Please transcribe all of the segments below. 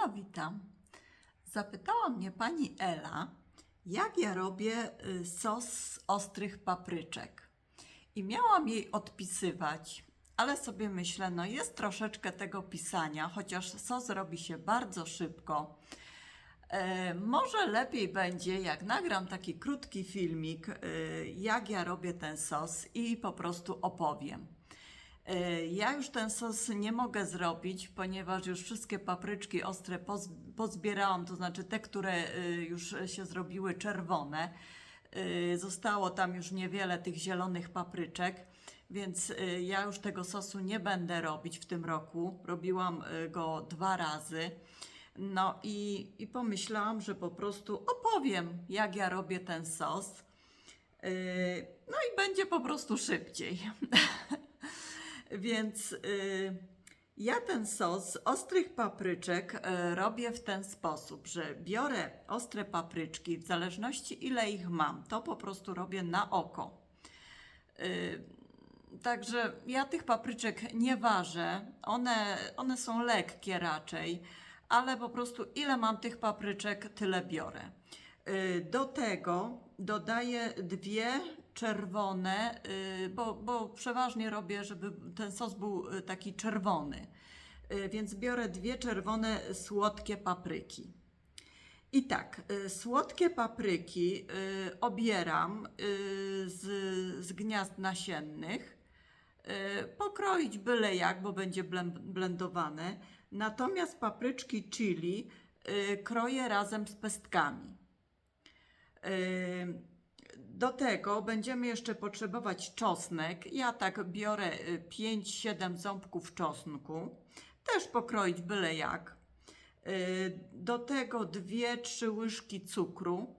No witam. Zapytała mnie pani Ela, jak ja robię y, sos z ostrych papryczek. I miałam jej odpisywać, ale sobie myślę, no jest troszeczkę tego pisania, chociaż sos robi się bardzo szybko. E, może lepiej będzie, jak nagram taki krótki filmik, y, jak ja robię ten sos i po prostu opowiem. E, Ja już ten sos nie mogę zrobić, ponieważ już wszystkie papryczki ostre poz, pozbierałam, to znaczy te, które y, już się zrobiły czerwone. Y, Zostało tam już niewiele tych zielonych papryczek, więc ja już tego sosu nie będę robić w tym roku. Robiłam go dwa razy. No i, i pomyślałam, że po prostu opowiem, jak ja robię ten sos. No i będzie po prostu szybciej. Więc y, ja ten sos ostrych papryczek y, robię w ten sposób, że biorę ostre papryczki, w zależności ile ich mam, to po prostu robię na oko. Y, Także ja tych papryczek nie ważę, one, one są lekkie raczej, ale po prostu ile mam tych papryczek, tyle biorę. Do tego dodaję dwie czerwone, y, bo, bo przeważnie robię, żeby ten sos był y, taki czerwony. Y, Więc biorę dwie czerwone słodkie papryki. I tak, słodkie papryki obieram z, z gniazd nasiennych. Pokroić byle jak, bo będzie blendowane. Natomiast papryczki chili kroję razem z pestkami. Y, Do tego będziemy jeszcze potrzebować czosnek. Ja tak biorę y, 5-7 ząbków czosnku. Też pokroić byle jak. Y, Do tego 2-3 łyżki cukru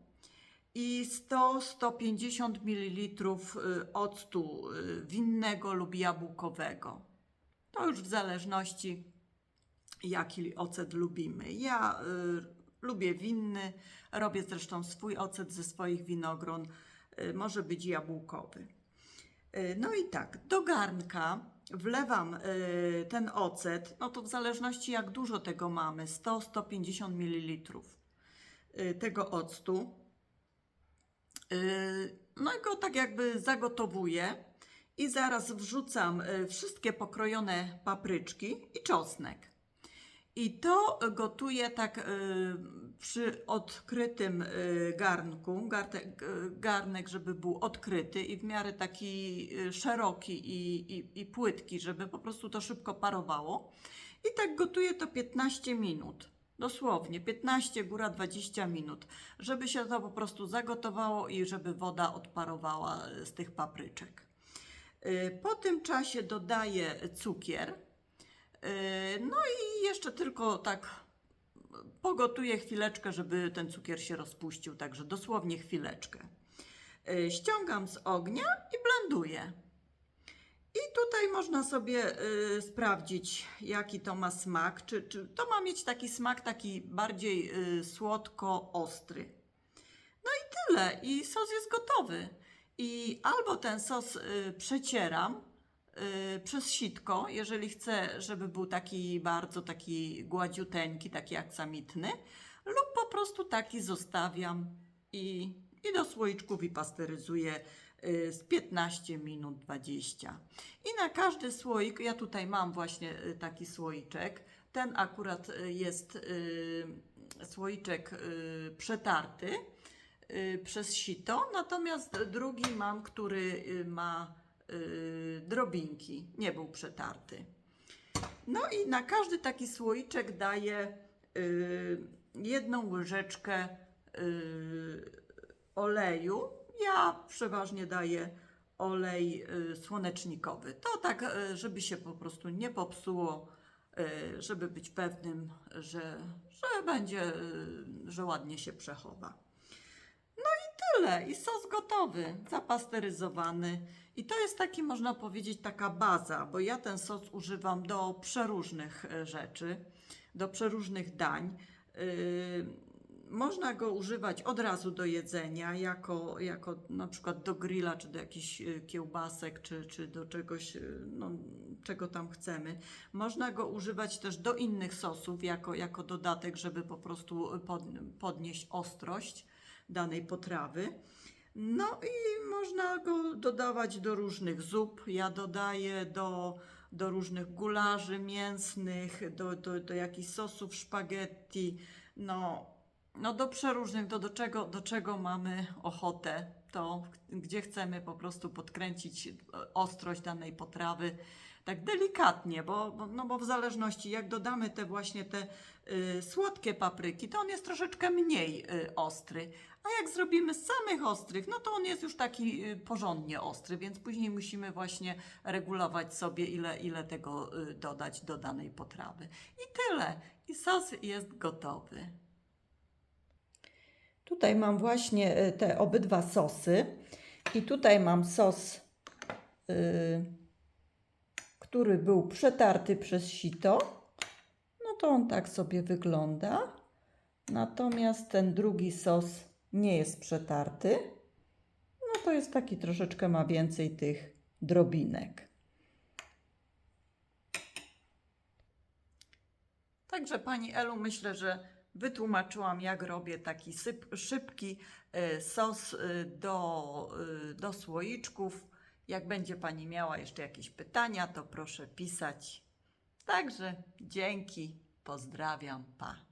i 100-150 ml y, octu y, winnego lub jabłkowego. To już w zależności jaki ocet lubimy. Ja y, lubię winny, robię zresztą swój ocet ze swoich winogron, y, może być jabłkowy. Y, No i tak, do garnka wlewam y, ten ocet, no to w zależności jak dużo tego mamy, 100-150 ml y, tego octu. Y, No i go tak jakby zagotowuję i zaraz wrzucam y, wszystkie pokrojone papryczki i czosnek. I to gotuję tak y, przy odkrytym y, garnku, garnek, żeby był odkryty i w miarę taki y, szeroki i, i, i płytki, żeby po prostu to szybko parowało. I tak gotuję to 15 minut. Dosłownie 15, góra 20 minut, żeby się to po prostu zagotowało i żeby woda odparowała y, z tych papryczek. Po tym czasie dodaję cukier. No i jeszcze tylko tak pogotuję chwileczkę, żeby ten cukier się rozpuścił, także dosłownie chwileczkę. Yy, Ściągam z ognia i blenduję. I tutaj można sobie yy, sprawdzić, jaki to ma smak. Czy, czy to ma mieć taki smak taki bardziej yy, słodko-ostry. No i tyle. I sos jest gotowy. I albo ten sos y, przecieram y, przez sitko, jeżeli chcę, żeby był taki bardzo taki gładziuteńki, taki aksamitny, lub po prostu taki zostawiam i, i do słoiczków i pasteryzuję y, z 15 minut 20. I na każdy słoik, ja tutaj mam właśnie y, taki słoiczek, ten akurat y, jest y, słoiczek y, przetarty y, przez sito, natomiast drugi mam, który y, ma y, drobinki, nie był przetarty. No i na każdy taki słoiczek daję y, jedną łyżeczkę y, oleju. Ja przeważnie daję olej y, słonecznikowy. To tak, y, żeby się po prostu nie popsuło, y, żeby być pewnym, że, że będzie, y, że ładnie się przechowa tyle i sos gotowy, zapasteryzowany. I to jest taki, można powiedzieć, taka baza, bo ja ten sos używam do przeróżnych e, rzeczy, do przeróżnych dań. Yy, można go używać od razu do jedzenia, jako, jako na przykład do grilla, czy do jakichś y, kiełbasek, czy, czy do czegoś, y, no, czego tam chcemy. Można go używać też do innych sosów, jako, jako dodatek, żeby po prostu pod, podnieść ostrość danej potrawy. No i można go dodawać do różnych zup. Ja dodaję do, do różnych gularzy mięsnych, do, do, do jakichś sosów szpaghetti, no, no do przeróżnych, do, do, czego, do czego mamy ochotę, to gdzie chcemy po prostu podkręcić e, ostrość danej potrawy. Tak delikatnie, bo, bo, no bo w zależności jak dodamy te właśnie te y, słodkie papryki, to on jest troszeczkę mniej y, ostry. A jak zrobimy z samych ostrych, no to on jest już taki y, porządnie ostry, więc później musimy właśnie regulować sobie, ile, ile tego y, dodać do danej potrawy. I tyle. I sos jest gotowy. Tutaj mam właśnie y, te obydwa sosy. I tutaj mam sos, y, który był przetarty przez sito. No to on tak sobie wygląda. Natomiast ten drugi sos nie jest przetarty. No to jest taki troszeczkę ma więcej tych drobinek. Także Pani Elu, myślę, że wytłumaczyłam, jak robię taki syp, szybki e, sos e, do, e, do słoiczków. Jak będzie Pani miała jeszcze jakieś pytania, to proszę pisać. Także dzięki, pozdrawiam, pa.